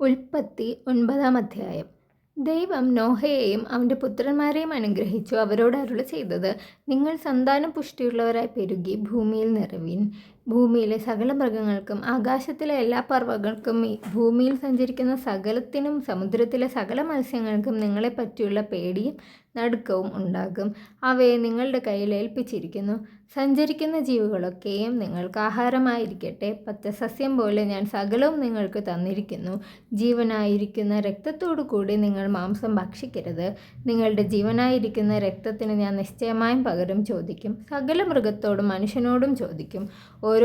ഉൽപ്പത്തി ഒൻപതാം അധ്യായം. ദൈവം നോഹയെയും അവന്റെ പുത്രന്മാരെയും അനുഗ്രഹിച്ചു അവരോട് അരുളി ചെയ്തത് നിങ്ങൾ സന്താനം പുഷ്ടിയുള്ളവരായി പെരുകി ഭൂമിയിൽ നിറവിൻ. ഭൂമിയിലെ സകല മൃഗങ്ങൾക്കും ആകാശത്തിലെ എല്ലാ പർവങ്ങൾക്കും ഭൂമിയിൽ സഞ്ചരിക്കുന്ന സകലത്തിനും സമുദ്രത്തിലെ സകല മത്സ്യങ്ങൾക്കും നിങ്ങളെ പറ്റിയുള്ള പേടിയും നടുക്കവും ഉണ്ടാകും. അവയെ നിങ്ങളുടെ കയ്യിൽ ഏൽപ്പിച്ചിരിക്കുന്നു. സഞ്ചരിക്കുന്ന ജീവികളൊക്കെയും നിങ്ങൾക്ക് ആഹാരമായിരിക്കട്ടെ. പച്ചസസ്യം പോലെ ഞാൻ സകലവും നിങ്ങൾക്ക് തന്നിരിക്കുന്നു. ജീവനായിരിക്കുന്ന രക്തത്തോടു കൂടി നിങ്ങൾ മാംസം ഭക്ഷിക്കരുത്. നിങ്ങളുടെ ജീവനായിരിക്കുന്ന രക്തത്തിന് ഞാൻ നിശ്ചയമായും പകരം ചോദിക്കും. സകല മൃഗത്തോടും മനുഷ്യനോടും ചോദിക്കും.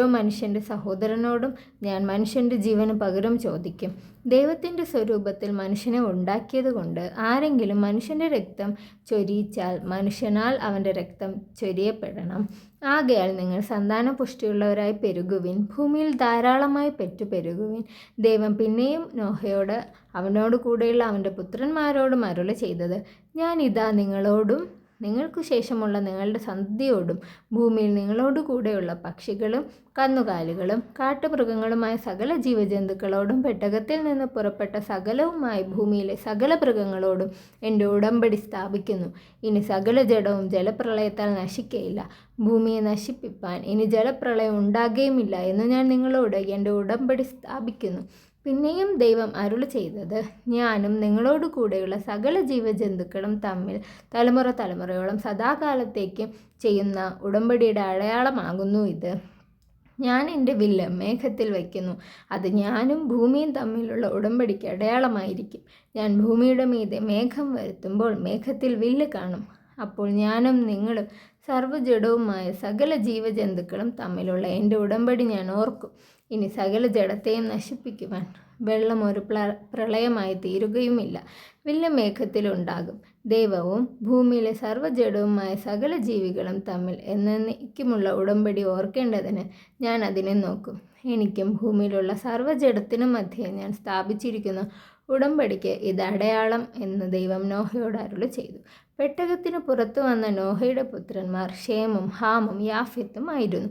മനുഷ്യന്റെ സഹോദരനോടും ഞാൻ മനുഷ്യന്റെ ജീവന് പകരം ചോദിക്കും. ദൈവത്തിന്റെ സ്വരൂപത്തിൽ മനുഷ്യനെ ഉണ്ടാക്കിയതുകൊണ്ട് ആരെങ്കിലും മനുഷ്യന്റെ രക്തം ചൊരിയിച്ചാൽ മനുഷ്യനാൽ അവന്റെ രക്തം ചൊരിയപ്പെടണം. ആകയാൽ നിങ്ങൾ സന്താന പുഷ്ടിയുള്ളവരായി പെരുകുവിൻ ഭൂമിയിൽ ധാരാളമായി പെറ്റു പെരുകുവിൻ ദൈവം പിന്നെയും നോഹയോട് അവനോട് കൂടെയുള്ള അവന്റെ പുത്രന്മാരോടും അരുള ചെയ്തത് ഞാൻ ഇതാ നിങ്ങളോടും നിങ്ങൾക്കു ശേഷമുള്ള നിങ്ങളുടെ സന്ധിയോടും ഭൂമിയിൽ നിങ്ങളോട് കൂടെയുള്ള പക്ഷികളും കന്നുകാലികളും കാട്ടുമൃഗങ്ങളുമായ സകല ജീവജന്തുക്കളോടും പെട്ടകത്തിൽ നിന്ന് പുറപ്പെട്ട സകലവുമായി ഭൂമിയിലെ സകല മൃഗങ്ങളോടും എന്റെ ഉടമ്പടി സ്ഥാപിക്കുന്നു. ഇനി സകല ജഡവും ജലപ്രളയത്താൽ നശിക്കയില്ല. ഭൂമിയെ നശിപ്പിപ്പാൻ ഇനി ജലപ്രളയം ഉണ്ടാകുകയുമില്ല എന്ന് ഞാൻ നിങ്ങളോട് എന്റെ ഉടമ്പടി സ്ഥാപിക്കുന്നു. പിന്നെയും ദൈവം അരുളി ചെയ്തത്. ഞാനും നിങ്ങളോട് കൂടെയുള്ള സകല ജീവജന്തുക്കളും തമ്മിൽ തലമുറ തലമുറയോളം സദാകാലത്തേക്കും ചെയ്യുന്ന ഉടമ്പടിയുടെ അടയാളമാകുന്നു ഇത്. ഞാൻ എന്റെ വില്ല് മേഘത്തിൽ വയ്ക്കുന്നു. അത് ഞാനും ഭൂമിയും തമ്മിലുള്ള ഉടമ്പടിക്ക് അടയാളമായിരിക്കും. ഞാൻ ഭൂമിയുടെ മീതെ മേഘം വരുത്തുമ്പോൾ മേഘത്തിൽ വില്ല് കാണും. അപ്പോൾ ഞാനും നിങ്ങളും സർവജഡവുമായ സകല ജീവജന്തുക്കളും തമ്മിലുള്ള എന്റെ ഉടമ്പടി ഞാൻ ഓർക്കും. ഇനി സകല ജഡത്തെയും നശിപ്പിക്കുവാൻ വെള്ളം ഒരു പ്രളയമായി തീരുകയുമില്ല. വില്ല മേഘത്തിലുണ്ടാകും ദൈവവും ഭൂമിയിലെ സർവജഡവുമായ സകല ജീവികളും തമ്മിൽ എന്നേക്കുമുള്ള ഉടമ്പടി ഓർക്കേണ്ടതിന് ഞാൻ അതിനെ നോക്കും. എനിക്കും ഭൂമിയിലുള്ള സർവജഡത്തിനും മധ്യേ ഞാൻ സ്ഥാപിച്ചിരിക്കുന്ന ഉടമ്പടിക്ക് ഇത് അടയാളം എന്ന് ദൈവം നോഹയോട് അരുളി ചെയ്തു. പെട്ടകത്തിന് പുറത്തു വന്ന നോഹയുടെ പുത്രന്മാർ ഷേമും ഹാമും യാഫിത്തും ആയിരുന്നു.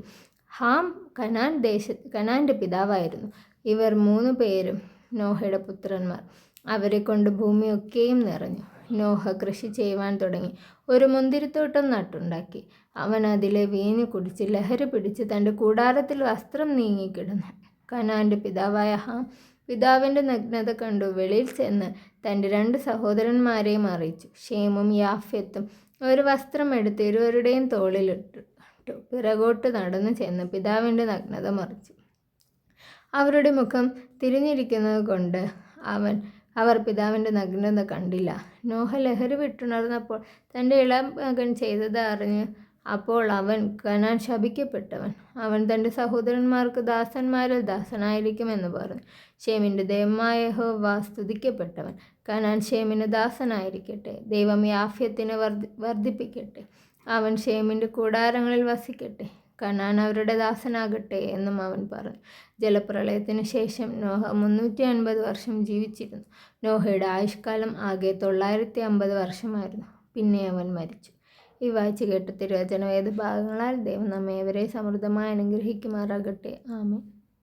ഹാം കനാൻ ദേശ കനാന്റെ പിതാവായിരുന്നു. ഇവർ മൂന്ന് പേരും നോഹയുടെ പുത്രന്മാർ. അവരെ കൊണ്ട് ഭൂമിയൊക്കെയും നിറഞ്ഞു. നോഹ കൃഷി ചെയ്യുവാൻ തുടങ്ങി. ഒരു മുന്തിരിത്തോട്ടം നട്ടുണ്ടാക്കി. അവൻ അതിലെ വീഞ്ഞു കുടിച്ച് ലഹരി പിടിച്ച് തന്റെ കൂടാരത്തിൽ വസ്ത്രം നീങ്ങിക്കിടന്നു കനാന്റെ പിതാവായ ഹാം പിതാവിന്റെ നഗ്നത കണ്ടു വെളിയിൽ ചെന്ന് തന്റെ രണ്ട് സഹോദരന്മാരെയും അറിയിച്ചു. ഷേമും യാഫ്യത്തും ഒരു വസ്ത്രം എടുത്ത് ഇരുവരുടെയും തോളിലിട്ടു. പിറകോട്ട് നടന്നു ചെന്ന് പിതാവിന്റെ നഗ്നത മറിച്ചു. അവരുടെ മുഖം തിരിഞ്ഞിരിക്കുന്നത് കൊണ്ട് അവൻ അവർ പിതാവിന്റെ നഗ്നത കണ്ടില്ല. നോഹ ലഹരി വിട്ടുണർന്നപ്പോൾ തന്റെ ഇളം മകൻ ചെയ്തത് അറിഞ്ഞ് അപ്പോൾ അവൻ കനാൻ ശപിക്കപ്പെട്ടവൻ. അവൻ തന്റെ സഹോദരന്മാർക്ക് ദാസന്മാരിൽ ദാസനായിരിക്കുമെന്ന് പറഞ്ഞു. ഷേമിന്റെ ദൈവമായ ഹോവ സ്തുതിക്കപ്പെട്ടവൻ. കനാൻ ഷേമിന് ദാസനായിരിക്കട്ടെ. ദൈവം യാഫ്യത്തിനെ വർദ്ധി വർദ്ധിപ്പിക്കട്ടെ. അവൻ ഷേമിന്റെ കൂടാരങ്ങളിൽ വസിക്കട്ടെ. കനാൻ അവരുടെ ദാസനാകട്ടെ എന്നും അവൻ പറഞ്ഞു. ജലപ്രളയത്തിന് ശേഷം നോഹ മുന്നൂറ്റി അൻപത് വർഷം ജീവിച്ചിരുന്നു. നോഹയുടെ ആയുഷ്കാലം ആകെ തൊള്ളായിരത്തി അമ്പത് വർഷമായിരുന്നു. പിന്നെ അവൻ മരിച്ചു. ഈ വായിച്ചു കേട്ട തിരുവചന വേദ ഭാഗങ്ങളാൽ ദൈവം നമ്മെ സമൃദ്ധമായി അനുഗ്രഹിക്കുമാറാകട്ടെ. ആമേ